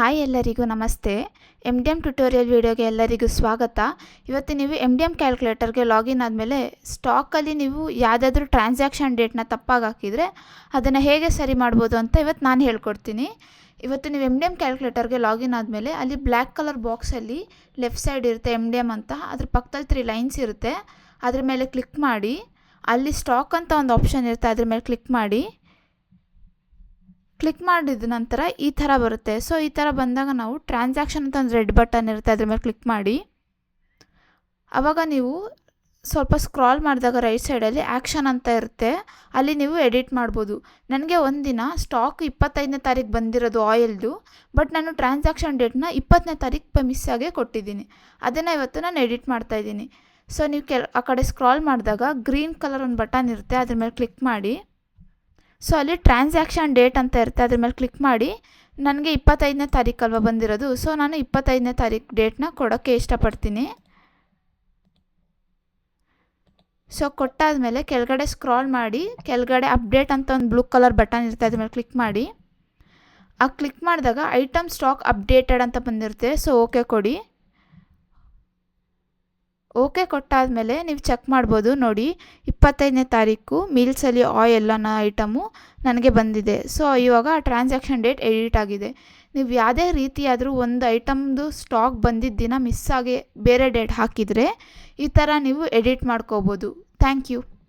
Hi ಎಲ್ಲರಿಗೂ ನಮಸ್ತೆ. M D M tutorial ವೀಡಿಯೋಗೆ ಎಲ್ಲರಿಗೂ ಸ್ವಾಗತ. ಇವತ್ತು ನೀವು ಎಂ ಡಿ ಎಂ ಕ್ಯಾಲ್ಕುಲೇಟರ್ಗೆ ಲಾಗಿನ್ ಆದಮೇಲೆ ಸ್ಟಾಕಲ್ಲಿ ನೀವು ಯಾವುದಾದ್ರೂ ಟ್ರಾನ್ಸಾಕ್ಷನ್ ಡೇಟ್ನ ತಪ್ಪಾಗಿ ಹಾಕಿದರೆ ಅದನ್ನು ಹೇಗೆ ಸರಿ ಮಾಡ್ಬೋದು ಅಂತ ಇವತ್ತು ನಾನು ಹೇಳ್ಕೊಡ್ತೀನಿ. ಇವತ್ತು ನೀವು ಎಂ ಡಿ ಎಂ ಕ್ಯಾಲ್ಕುಲೇಟರ್ಗೆ ಲಾಗಿನ್ ಆದಮೇಲೆ ಅಲ್ಲಿ ಬ್ಲ್ಯಾಕ್ ಕಲರ್ ಬಾಕ್ಸಲ್ಲಿ ಲೆಫ್ಟ್ ಸೈಡ್ ಇರುತ್ತೆ ಎಂ ಡಿ ಎಂ ಅಂತ. ಅದ್ರ ಪಕ್ಕದಲ್ಲಿ ತ್ರೀ ಲೈನ್ಸ್ ಇರುತ್ತೆ. ಅದ್ರ ಮೇಲೆ ಕ್ಲಿಕ್ ಮಾಡಿ. ಅಲ್ಲಿ ಸ್ಟಾಕ್ ಅಂತ ಒಂದು ಆಪ್ಷನ್ ಇರುತ್ತೆ, ಅದ್ರ ಮೇಲೆ ಕ್ಲಿಕ್ ಮಾಡಿ. ಕ್ಲಿಕ್ ಮಾಡಿದ ನಂತರ ಈ ಥರ ಬರುತ್ತೆ. ಸೊ ಈ ಥರ ಬಂದಾಗ ನಾವು ಟ್ರಾನ್ಸಾಕ್ಷನ್ ಅಂತ ಒಂದು ರೆಡ್ ಬಟನ್ ಇರುತ್ತೆ, ಅದ್ರ ಮೇಲೆ ಕ್ಲಿಕ್ ಮಾಡಿ. ಆವಾಗ ನೀವು ಸ್ವಲ್ಪ ಸ್ಕ್ರಾಲ್ ಮಾಡಿದಾಗ ರೈಟ್ ಸೈಡಲ್ಲಿ ಆ್ಯಕ್ಷನ್ ಅಂತ ಇರುತ್ತೆ. ಅಲ್ಲಿ ನೀವು ಎಡಿಟ್ ಮಾಡ್ಬೋದು. ನನಗೆ ಒಂದಿನ ಸ್ಟಾಕ್ ಇಪ್ಪತ್ತೈದನೇ ತಾರೀಕು ಬಂದಿರೋದು ಆಯಿಲ್ದು ಬಟ್ ನಾನು ಟ್ರಾನ್ಸಾಕ್ಷನ್ ಡೇಟ್ನ ಇಪ್ಪತ್ತನೇ ತಾರೀಕು ಮಿಸ್ ಆಗೇ ಕೊಟ್ಟಿದ್ದೀನಿ. ಅದನ್ನು ಇವತ್ತು ನಾನು ಎಡಿಟ್ ಮಾಡ್ತಾಯಿದ್ದೀನಿ ಸೊ ನೀವು ಕೆಲ ಆ ಕಡೆ ಸ್ಕ್ರಾಲ್ ಮಾಡಿದಾಗ ಗ್ರೀನ್ ಕಲರ್ ಒಂದು ಬಟನ್ ಇರುತ್ತೆ, ಅದ್ರ ಮೇಲೆ ಕ್ಲಿಕ್ ಮಾಡಿ. ಸೊ ಅಲ್ಲಿ ಟ್ರಾನ್ಸಾಕ್ಷನ್ ಡೇಟ್ ಅಂತ ಇರುತ್ತೆ, ಅದ್ರ ಮೇಲೆ ಕ್ಲಿಕ್ ಮಾಡಿ, ನನಗೆ ಇಪ್ಪತ್ತೈದನೇ ತಾರೀಕು ಅಲ್ವಾ ಬಂದಿರೋದು. ಸೊ ನಾನು ಇಪ್ಪತ್ತೈದನೇ ತಾರೀಕು ಡೇಟ್ನ ಕೊಡೋಕ್ಕೆ ಇಷ್ಟಪಡ್ತೀನಿ. ಸೊ ಕೊಟ್ಟಾದಮೇಲೆ ಕೆಳಗಡೆ ಸ್ಕ್ರಾಲ್ ಮಾಡಿ, ಕೆಳಗಡೆ ಅಪ್ಡೇಟ್ ಅಂತ ಒಂದು ಬ್ಲೂ ಕಲರ್ ಬಟನ್ ಇರುತ್ತೆ, ಅದ್ರ ಮೇಲೆ ಕ್ಲಿಕ್ ಮಾಡಿ. ಆ ಕ್ಲಿಕ್ ಮಾಡಿದಾಗ ಐಟಮ್ ಸ್ಟಾಕ್ ಅಪ್ಡೇಟೆಡ್ ಅಂತ ಬಂದಿರುತ್ತೆ, ಸೊ ಓಕೆ ಕೊಡಿ. ಓಕೆ ಕೊಟ್ಟಾದಮೇಲೆ ನೀವು ಚೆಕ್ ಮಾಡ್ಬೋದು. ನೋಡಿ, ಇಪ್ಪತ್ತೈದನೇ ತಾರೀಕು ಮೀಲ್ಸಲ್ಲಿ ಅನ್ನೋ ಐಟಮು ನನಗೆ ಬಂದಿದೆ. ಸೊ, ಇವಾಗ ಆ ಟ್ರಾನ್ಸಾಕ್ಷನ್ ಡೇಟ್ ಎಡಿಟ್ ಆಗಿದೆ. ನೀವು ಯಾವುದೇ ರೀತಿಯಾದರೂ ಒಂದು ಐಟಮ್ದು ಸ್ಟಾಕ್ ಬಂದಿದ್ದ ದಿನ ಮಿಸ್ ಆಗಿ ಬೇರೆ ಡೇಟ್ ಹಾಕಿದರೆ ಈ ಥರ ನೀವು ಎಡಿಟ್ ಮಾಡ್ಕೋಬೋದು. Thank you.